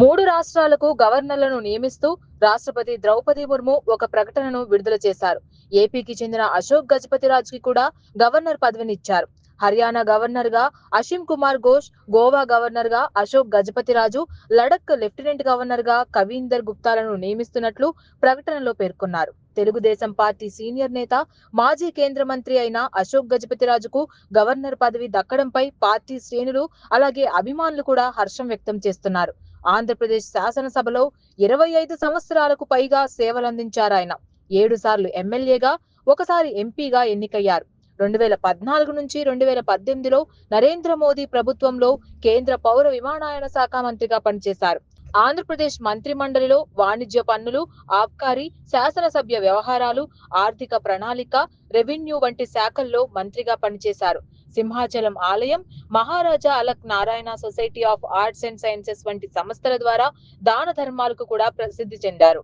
మూడు రాష్ట్రాలకు గవర్నర్లను నియమిస్తూ రాష్ట్రపతి ద్రౌపది ముర్ము ఒక ప్రకటనను విడుదల చేశారు. ఏపీకి చెందిన అశోక్ గజపతిరాజ్కి కూడా గవర్నర్ పదవినిచ్చారు. హర్యానా గవర్నర్గా అషిమ్ కుమార్ ఘోష్ గోవా గవర్నర్గా అశోక్ గజపతి రాజు లడక్ లెఫ్టినెంట్ గవర్నర్గా కవీందర్ గుప్తాలను నియమిస్తున్నట్లు ప్రకటనలో పేర్కొన్నారు. తెలుగుదేశం పార్టీ సీనియర్ నేత మాజీ కేంద్ర మంత్రి అయిన అశోక్ గజపతి రాజుకు గవర్నర్ పదవి దక్కడంపై పార్టీ శ్రేణులు అలాగే అభిమానులు కూడా హర్షం వ్యక్తం చేస్తున్నారు. ఆంధ్రప్రదేశ్ శాసనసభలో ఇరవై ఐదు సంవత్సరాలకు పైగా సేవలందించారాయన ఏడు సార్లు ఎమ్మెల్యేగా ఒకసారి ఎంపీగా ఎన్నికయ్యారు. రెండు వేల పద్నాలుగు నుంచి రెండు వేల పద్దెనిమిదిలో నరేంద్ర మోదీ ప్రభుత్వంలో కేంద్ర పౌర విమానయాన శాఖ మంత్రిగా పనిచేశారు. ఆంధ్రప్రదేశ్ మంత్రి మండలిలో వాణిజ్య పన్నులు ఆబ్కారీ శాసనసభ్య వ్యవహారాలు ఆర్థిక ప్రణాళిక రెవెన్యూ వంటి శాఖల్లో మంత్రిగా పనిచేశారు. సింహాచలం ఆలయం Maharaja Alak Narayan society of arts and sciences వంటి సంస్థల ద్వారా దాన ధర్మాలకు కూడా ప్రసిద్ధి చెందారు.